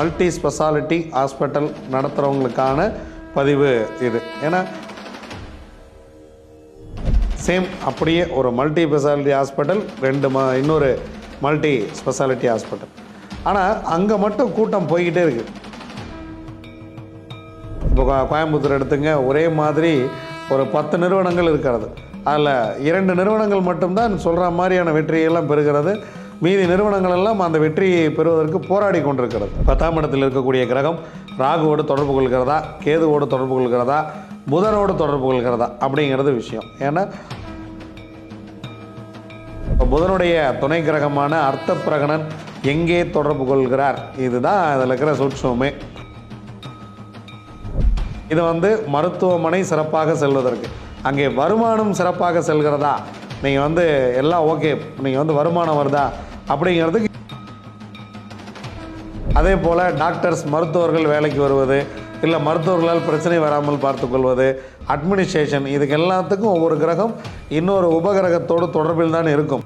Multi speciality hospital நடத்துகிறவங்களுக்கான பதிவு இது. ஏன்னா சேம் அப்படியே ஒரு மல்டி ஸ்பெஷாலிட்டி ஹாஸ்பிட்டல் ரெண்டு ம இன்னொரு மல்டி ஸ்பெஷாலிட்டி ஹாஸ்பிட்டல். ஆனால் அங்கே மட்டும் கூட்டம் போய்கிட்டே இருக்குது இப்போ கோயம்புத்தூர் எடுத்துங்க ஒரே மாதிரி ஒரு பத்து நிறுவனங்கள் இருக்கிறது. அதில் இரண்டு நிறுவனங்கள் மட்டும்தான் சொல்கிற மாதிரியான வெற்றியெல்லாம் பெறுகிறது. மீதி நிறுவனங்கள் எல்லாம் அந்த வெற்றியை பெறுவதற்கு போராடி கொண்டிருக்கிறது. பத்தாம் இடத்தில் இருக்கக்கூடிய கிரகம் ராகுவோடு தொடர்பு கொள்கிறதா கேதுவோடு தொடர்பு கொள்கிறதா புதனோடு தொடர்பு கொள்கிறதா அப்படிங்கிறது விஷயம். ஏன்னா இப்போ புதனுடைய துணை கிரகமான அர்த்த பிரகணன் எங்கே தொடர்பு கொள்கிறார்? இதுதான் அதில் இருக்கிற சூட்சமே இது வந்து மருத்துவமனை சிறப்பாக செல்வதற்கு. அங்கே வருமானம் சிறப்பாக செல்கிறதா? நீங்கள் வந்து எல்லாம் ஓகே. நீங்கள் வந்து வருமானம் வருதா? அப்படிங்கிறதுக்கு அதே போல் டாக்டர்ஸ் மருத்துவர்கள் வேலைக்கு வருவது இல்லை மருத்துவர்களால் பிரச்சனை வராமல் பார்த்துக்கொள்வது அட்மினிஸ்ட்ரேஷன் இதுக்கு எல்லாத்துக்கும் ஒவ்வொரு கிரகம் இன்னொரு உபகிரகத்தோடு தொடர்பில் தான் இருக்கும்.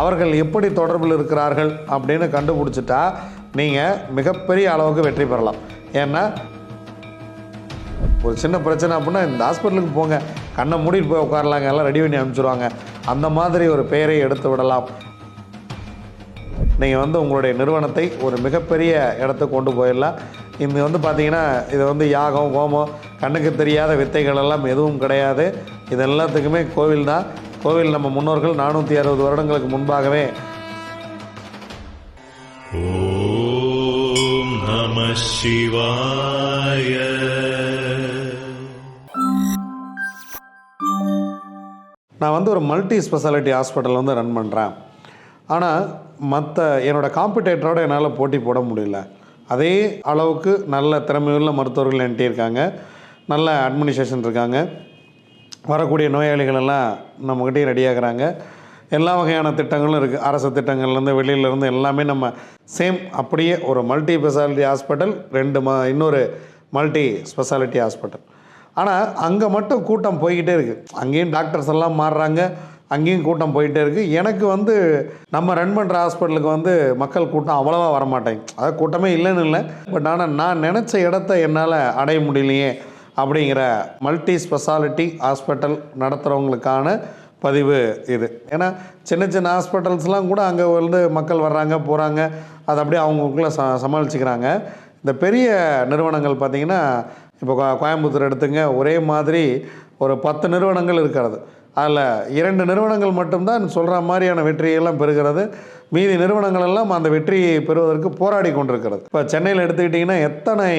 அவர்கள் எப்படி தொடர்பில் இருக்கிறார்கள் அப்படின்னு கண்டுபிடிச்சிட்டா நீங்கள் மிகப்பெரிய அளவுக்கு வெற்றி பெறலாம். ஏன்னா ஒரு சின்ன பிரச்சனை அப்படின்னா இந்த ஹாஸ்பிட்டலுக்கு போங்க. கண்ணை மூடிட்டு போய் உட்காரலாங்க எல்லாம் ரெடி பண்ணி அனுப்பிச்சிடுவாங்க அந்த மாதிரி ஒரு பெயரை எடுத்து விடலாம். நீங்கள் வந்து உங்களுடைய நிறுவனத்தை ஒரு மிகப்பெரிய இடத்துக்கு கொண்டு போயிடலாம். இது வந்து பார்த்திங்கன்னா இது வந்து யாகம் ஹோமம் கண்ணுக்கு தெரியாத வித்தைகள் எல்லாம் எதுவும் கிடையாது. இது எல்லாத்துக்குமே கோவில் தான். கோவில் நம்ம முன்னோர்கள் நானூற்றி அறுபது வருடங்களுக்கு முன்பாகவே நம சிவாய. நான் வந்து ஒரு மல்டி ஸ்பெஷாலிட்டி ஹாஸ்பிட்டல் வந்து ரன் பண்ணுறேன் ஆனால் மற்ற என்னோடய காம்படேட்டரோட என்னால் போட்டி போட முடியல. அதே அளவுக்கு நல்ல திறமையுள்ள மருத்துவர்கள் என்கிட்ட இருக்காங்க. நல்ல அட்மினிஸ்ட்ரேஷன் இருக்காங்க. வரக்கூடிய நோயாளிகள் எல்லாம் நம்மக்கிட்டே ரெடியாகிறாங்க எல்லா வகையான திட்டங்களும் இருக்குது அரசு திட்டங்கள்லேருந்து வெளியிலேருந்து எல்லாமே நம்ம சேம் அப்படியே ஒரு மல்டி ஸ்பெஷாலிட்டி ஹாஸ்பிட்டல் ரெண்டு ம இன்னொரு மல்டி ஸ்பெஷாலிட்டி ஹாஸ்பிட்டல் ஆனால் அங்கே மட்டும் கூட்டம் போய்கிட்டே இருக்குது அங்கேயும் டாக்டர்ஸ் எல்லாம் மாறுறாங்க. அங்கேயும் கூட்டம் போயிட்டே இருக்குது எனக்கு வந்து நம்ம ரன் பண்ணுற ஹாஸ்பிட்டலுக்கு வந்து மக்கள் கூட்டம் அவ்வளோவா வரமாட்டேங்க. அதாவது கூட்டமே இல்லைன்னு இல்லை. பட் ஆனால் நான் நினச்ச இடத்த என்னால் அடைய முடியலையே அப்படிங்கிற மல்டி ஸ்பெஷாலிட்டி ஹாஸ்பிட்டல் நடத்துகிறவங்களுக்கான பதிவு இது. ஏன்னா சின்ன சின்ன ஹாஸ்பிட்டல்ஸ்லாம் கூட அங்கே வந்து மக்கள் வர்றாங்க போகிறாங்க அதை அப்படியே அவங்களுக்குள்ளே ச சமாளிச்சுக்கிறாங்க. இந்த பெரிய நிறுவனங்கள் பார்த்திங்கன்னா இப்போ கோ- கோயம்புத்தூர் எடுத்துங்க ஒரே மாதிரி ஒரு பத்து நிறுவனங்கள் இருக்கிறது. அதில் இரண்டு நிறுவனங்கள் மட்டும்தான் சொல்கிற மாதிரியான வெற்றியெல்லாம் பெறுகிறது. மீதி நிறுவனங்கள் எல்லாம் அந்த வெற்றியை பெறுவதற்கு போராடி கொண்டிருக்கிறது. இப்போ சென்னையில் எடுத்துக்கிட்டிங்கன்னா எத்தனை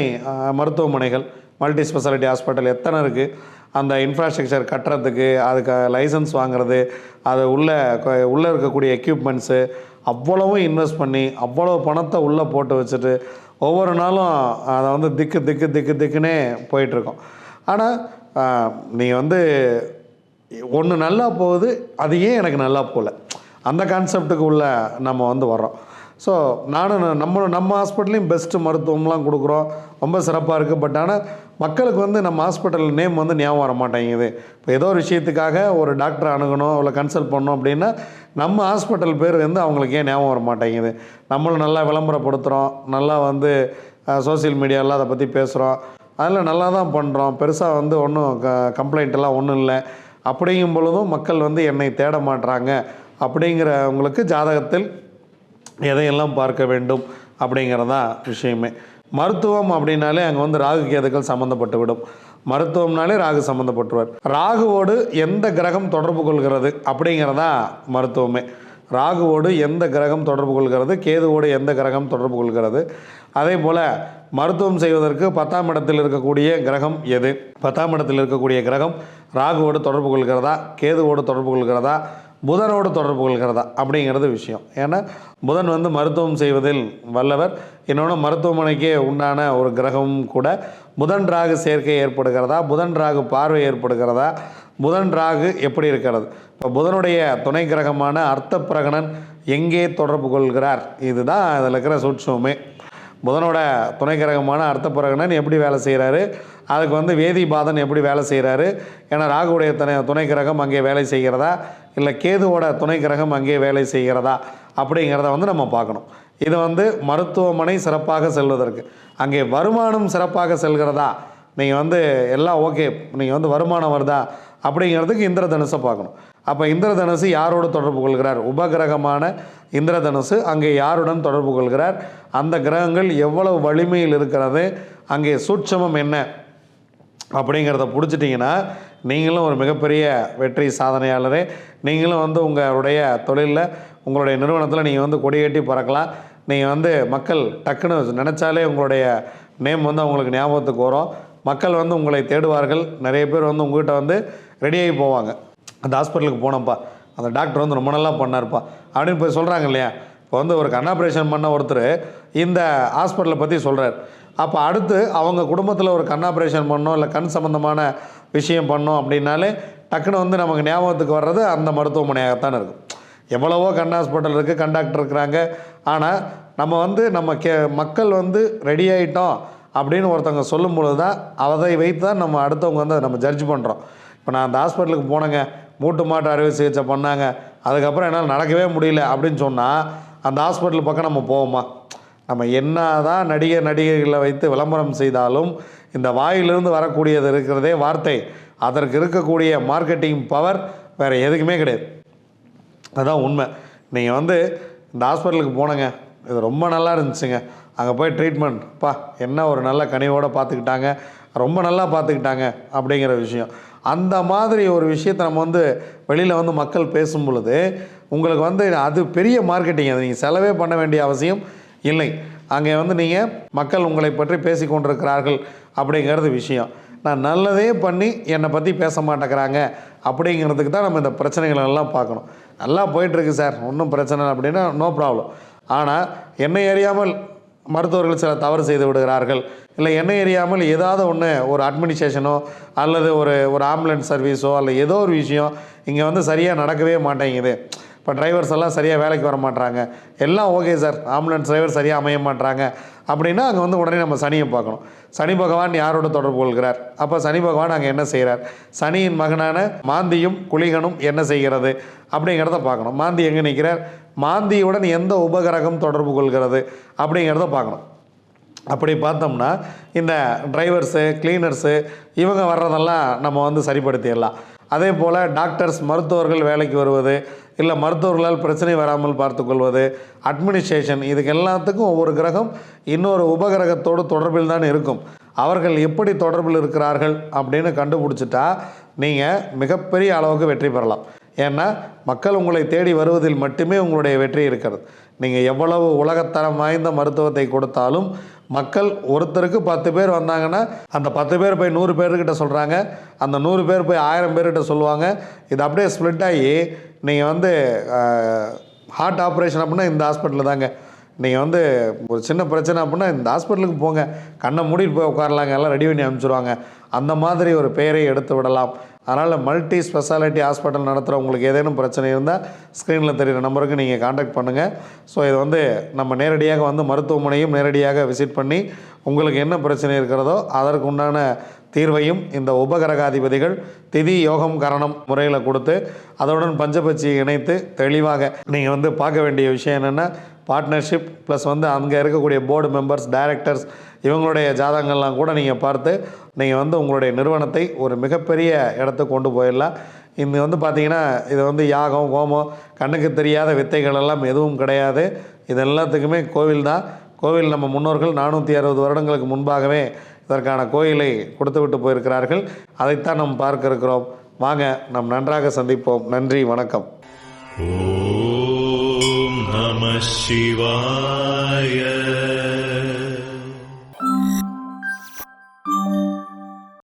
மருத்துவமனைகள் மல்டி ஸ்பெஷாலிட்டி ஹாஸ்பிட்டல் எத்தனை இருக்குது அந்த இன்ஃப்ராஸ்ட்ரக்சர் கட்டுறதுக்கு அதுக்கு லைசன்ஸ் வாங்குறது அது உள்ளே உள்ளே இருக்கக்கூடிய எக்யூப்மெண்ட்ஸு அவ்வளவும் இன்வெஸ்ட் பண்ணி அவ்வளோ பணத்தை உள்ளே போட்டு வச்சுட்டு ஒவ்வொரு நாளும் அதை வந்து திக்கு திக்கு திக்கு திக்குன்னே போயிட்டுருக்கோம். ஆனால் நீங்கள் வந்து ஒன்று நல்லா போகுது அது ஏன் எனக்கு நல்லா போகல? அந்த கான்செப்டுக்கு உள்ள நம்ம வந்து வர்றோம். ஸோ நானும் நம்ம நம்ம ஹாஸ்பிட்டல்லையும் பெஸ்ட்டு மருத்துவம்லாம் கொடுக்குறோம். ரொம்ப சிறப்பாக இருக்குது பட் ஆனால் மக்களுக்கு வந்து நம்ம ஹாஸ்பிட்டல் நேம் வந்து ஞாபகம் வர மாட்டேங்குது. இப்போ ஏதோ ஒரு விஷயத்துக்காக ஒரு டாக்டர் அணுகணும் இல்லை கன்சல்ட் பண்ணணும் அப்படின்னா நம்ம ஹாஸ்பிட்டல் பேர் வந்து அவங்களுக்கு ஏன் ஞாபகம் வர மாட்டேங்குது? நம்மளும் நல்லா விளம்பரப்படுத்துகிறோம் நல்லா வந்து சோஷியல் மீடியாவில் அதை பற்றி பேசுகிறோம் அதில் நல்லா தான் பண்ணுறோம் பெருசாக வந்து ஒன்றும் க கம்ப்ளைண்ட் எல்லாம் ஒன்றும் இல்லை. அப்படிங்கும் பொழுதும் மக்கள் வந்து என்னை தேட மாட்டுறாங்க அப்படிங்கிறவங்களுக்கு ஜாதகத்தில் எதையெல்லாம் பார்க்க வேண்டும் அப்படிங்கிறதான் விஷயமே. மருத்துவம் அப்படின்னாலே அங்கே வந்து ராகு கேதுக்கள் சம்மந்தப்பட்டு விடும். மருத்துவம்னாலே ராகு சம்மந்தப்பட்டுருவார் ராகுவோடு எந்த கிரகம் தொடர்பு கொள்கிறது அப்படிங்கிறதா மருத்துவமே. ராகுவோடு எந்த கிரகம் தொடர்பு கொள்கிறது கேதுவோடு எந்த கிரகம் தொடர்பு கொள்கிறது. அதே போல் மருத்துவம் செய்வதற்கு பத்தாம் இடத்தில் இருக்கக்கூடிய கிரகம் எது? பத்தாம் இடத்தில் இருக்கக்கூடிய கிரகம் ராகுவோடு தொடர்பு கொள்கிறதா கேதுவோடு தொடர்பு கொள்கிறதா புதனோடு தொடர்பு கொள்கிறதா அப்படிங்கிறது விஷயம். ஏன்னா புதன் வந்து மருத்துவம் செய்வதில் வல்லவர். இன்னொன்று மருத்துவமனைக்கே உண்டான ஒரு கிரகமும் கூட புதன் ராகு சேர்க்கை ஏற்படுகிறதா புதன் ராகு பார்வை ஏற்படுகிறதா புதன் ராகு எப்படி இருக்கிறது? இப்போ புதனுடைய துணை கிரகமான அர்த்த பிரகணன் எங்கே தொடர்பு கொள்கிறார்? இதுதான் அதில் இருக்கிற சூட்சமே புதனோட துணை கிரகமான அர்த்த பிரகணன் எப்படி வேலை செய்கிறாரு அதுக்கு வந்து வேதிபாதன் எப்படி வேலை செய்கிறாரு ஏன்னா ராகுடைய துணை துணை கிரகம் அங்கே வேலை செய்கிறதா? இல்லை கேதுவோட துணை கிரகம் அங்கே வேலை செய்கிறதா அப்படிங்கிறத வந்து நம்ம பார்க்கணும். இது வந்து மருத்துவமனை சிறப்பாக செல்வதற்கு. அங்கே வருமானம் சிறப்பாக செல்கிறதா? நீங்கள் வந்து எல்லாம் ஓகே நீங்கள் வந்து வருமானம் வருதா? அப்படிங்கிறதுக்கு இந்திரதனுசை பார்க்கணும். அப்போ இந்திரதனுசு யாரோடு தொடர்பு கொள்கிறார்? உபகிரகமான இந்திரதனுசு அங்கே யாருடன் தொடர்பு கொள்கிறார்? அந்த கிரகங்கள் எவ்வளவு வலிமையில் இருக்கிறது? அங்கே சூட்சமம் என்ன? அப்படிங்கிறத பிடிச்சிட்டிங்கன்னா நீங்களும் ஒரு மிகப்பெரிய வெற்றி சாதனையாளரே. நீங்களும் வந்து உங்களுடைய தொழிலில் உங்களுடைய நிறுவனத்தில் நீங்கள் வந்து கொடியேட்டி பறக்கலாம். நீங்கள் வந்து மக்கள் டக்குன்னு நினச்சாலே உங்களுடைய நேம் வந்து அவங்களுக்கு ஞாபகத்துக்கு வரும். மக்கள் வந்து உங்களை தேடுவார்கள். நிறைய பேர் வந்து உங்கள்கிட்ட வந்து ரெடியாகி போவாங்க. அந்த ஹாஸ்பிட்டலுக்கு போனப்பா அந்த டாக்டர் வந்து ரொம்ப நல்லா பண்ணார்ப்பா. அப்படின்னு போய் சொல்கிறாங்க இல்லையா? இப்போ வந்து ஒரு கண் ஆப்ரேஷன் பண்ண ஒருத்தர் இந்த ஹாஸ்பிட்டலை பற்றி சொல்கிறார் அப்போ அடுத்து அவங்க குடும்பத்தில் ஒரு கண் ஆப்ரேஷன் பண்ணோம் இல்லை கண் சம்மந்தமான விஷயம் பண்ணோம் அப்படின்னாலே டக்குன்னு வந்து நமக்கு ஞாபகத்துக்கு வர்றது அந்த மருத்துவமனையாகத்தான் இருக்கும். எவ்வளவோ கண் ஹாஸ்பிட்டல் இருக்குது கண்டாக்டர் இருக்கிறாங்க. ஆனால் நம்ம வந்து நம்ம கே மக்கள் வந்து ரெடி ஆகிட்டோம் அப்படின்னு ஒருத்தவங்க சொல்லும் பொழுது தான் அதை வைத்து தான் நம்ம அடுத்தவங்க வந்து அதை நம்ம ஜட்ஜ் பண்ணுறோம் இப்போ நான் அந்த ஹாஸ்பிட்டலுக்கு போனேங்க மூட்டு மாட்டு அறுவை சிகிச்சை பண்ணாங்க அதுக்கப்புறம் என்னால் நடக்கவே முடியல அப்படின்னு சொன்னால் அந்த ஹாஸ்பிட்டல் பக்கம் நம்ம போவோமா? நம்ம என்ன தான் நடிகர் நடிகைகளை வைத்து விளம்பரம் செய்தாலும் இந்த வாயிலிருந்து வரக்கூடியது இருக்கிறதே வார்த்தை. அதற்கு இருக்கக்கூடிய மார்க்கெட்டிங் பவர் வேறு எதுக்குமே கிடையாது. அதுதான் உண்மை. நீங்கள் வந்து இந்த ஹாஸ்பிட்டலுக்கு போனங்க. இது ரொம்ப நல்லா இருந்துச்சுங்க. அங்கே போய் ட்ரீட்மெண்ட் பா என்ன ஒரு நல்ல கனிவோடு பார்த்துக்கிட்டாங்க. ரொம்ப நல்லா பார்த்துக்கிட்டாங்க அப்படிங்கிற விஷயம். அந்த மாதிரி ஒரு விஷயத்தை நம்ம வந்து வெளியில் வந்து மக்கள் பேசும் பொழுது உங்களுக்கு வந்து அது பெரிய மார்க்கெட்டிங் அது நீங்கள் செலவே பண்ண வேண்டிய அவசியம். இல்லை. அங்கே வந்து நீங்கள் மக்கள் உங்களை பற்றி பேசி கொண்டிருக்கிறார்கள் அப்படிங்கிறது விஷயம். நான் நல்லதே பண்ணி என்னை பற்றி பேச மாட்டேங்கிறாங்க அப்படிங்கிறதுக்கு தான் நம்ம இந்த பிரச்சனைகளை எல்லாம் பார்க்கணும். நல்லா போயிட்டுருக்கு சார். ஒன்றும் பிரச்சனை அப்படின்னா நோ ப்ராப்ளம் ஆனால் என்னை அறியாமல் மருத்துவர்கள் சில தவறு செய்து விடுகிறார்கள். இல்லை என்னை எரியாமல் ஏதாவது ஒன்று ஒரு அட்மினிஸ்ட்ரேஷனோ அல்லது ஒரு ஒரு ஆம்புலன்ஸ் சர்வீஸோ அல்ல ஏதோ ஒரு விஷயம் இங்கே வந்து சரியாக நடக்கவே மாட்டேங்குது. இப்போ டிரைவர்ஸ் எல்லாம் சரியாக வேலைக்கு வர மாட்டாங்க எல்லாம் ஓகே சார் ஆம்புலன்ஸ் டிரைவர் சரியாக அமைய மாட்றாங்க. அப்படின்னா அங்கே வந்து உடனே நம்ம சனியை பார்க்கணும். சனி பகவான் யாரோட தொடர்பு கொள்கிறார்? அப்போ சனி பகவான் அங்கே என்ன செய்கிறார் சனியின் மகனான மாந்தியும் குளிகனும் என்ன செய்கிறது? அப்படிங்கிறத பார்க்கணும். மாந்தி எங்கே நிற்கிறார் மாந்தியுடன் எந்த உபகரகம் தொடர்பு கொள்கிறது? அப்படிங்கிறத பார்க்கணும். அப்படி பார்த்தோம்னா இந்த டிரைவர்ஸு கிளீனர்ஸு இவங்க வர்றதெல்லாம் நம்ம வந்து சரிப்படுத்திடலாம். அதே போல் டாக்டர்ஸ் மருத்துவர்கள் வேலைக்கு வருவது இல்லை மருத்துவர்களால் பிரச்சனை வராமல் பார்த்துக்கொள்வது அட்மினிஸ்ட்ரேஷன் இதுக்கு எல்லாத்துக்கும் ஒவ்வொரு கிரகம் இன்னொரு உபகிரகத்தோடு தொடர்பில் தான் இருக்கும். அவர்கள் எப்படி தொடர்பில் இருக்கிறார்கள் அப்படின்னு கண்டுபிடிச்சிட்டா நீங்கள் மிகப்பெரிய அளவுக்கு வெற்றி பெறலாம். ஏன்னா மக்கள் உங்களை தேடி வருவதில் மட்டுமே உங்களுடைய வெற்றி இருக்கிறது. நீங்கள் எவ்வளவு உலகத்தரம் வாய்ந்த மருத்துவத்தை கொடுத்தாலும் மக்கள் ஒருத்தருக்கு பத்து பேர் வந்தாங்கன்னா அந்த பத்து பேர் போய் நூறு பேர்கிட்ட சொல்கிறாங்க அந்த நூறு பேர் போய் ஆயிரம் பேர்கிட்ட சொல்லுவாங்க. இது அப்படியே ஸ்ப்ளிட் ஆகி நீங்கள் வந்து ஹார்ட் ஆப்ரேஷன் அப்படின்னா இந்த ஹாஸ்பிட்டலில் தாங்க. நீங்கள் வந்து ஒரு சின்ன பிரச்சனை அப்படின்னா இந்த ஹாஸ்பிட்டலுக்கு போங்க. கண்ணை மூடிட்டு போய் உட்காரலாங்க. எல்லாம் ரெடி பண்ணி அனுப்பிச்சிடுவாங்க அந்த மாதிரி ஒரு பெயரை எடுத்து விடலாம். அதனால் மல்டி ஸ்பெஷாலிட்டி ஹாஸ்பிட்டல் நடத்துகிறவங்களுக்கு ஏதேனும் பிரச்சனை இருந்தால் ஸ்க்ரீனில் தெரிகிற நம்பருக்கு நீங்கள் காண்டாக்ட் பண்ணுங்கள் ஸோ இது வந்து நம்ம நேரடியாக வந்து மருத்துவமனையும் நேரடியாக விசிட் பண்ணி உங்களுக்கு என்ன பிரச்சனை இருக்கிறதோ அதற்கு உண்டான தீர்வையும் இந்த உபகரகாதிபதிகள் திதி யோகம் கரணம் முறையில் கொடுத்து அதனுடன் பஞ்சபட்சியை இணைத்து தெளிவாக நீங்கள் வந்து பார்க்க வேண்டிய விஷயம் என்னென்னா பார்ட்னர்ஷிப் ப்ளஸ் வந்து அங்கே இருக்கக்கூடிய போர்டு மெம்பர்ஸ் டைரக்டர்ஸ் இவங்களுடைய ஜாதகங்கள்லாம் கூட நீங்கள் பார்த்து நீங்கள் வந்து உங்களுடைய நிறுவனத்தை ஒரு மிகப்பெரிய இடத்துக்கு கொண்டு போயிடலாம். இது வந்து பார்த்தீங்கன்னா இது வந்து யாகம் ஹோமம் கண்ணுக்கு தெரியாத வித்தைகள் எல்லாம் எதுவும் கிடையாது. இது எல்லாத்துக்குமே கோவில் தான். கோவில் நம்ம முன்னோர்கள் நானூற்றி அறுபது வருடங்களுக்கு முன்பாகவே இதற்கான கோயிலை கொடுத்து விட்டு போயிருக்கிறார்கள். அதைத்தான் நாம் பார்க்க இருக்கிறோம். வாங்க நாம் நன்றாக சந்திப்போம். நன்றி வணக்கம். नमः शिवाय।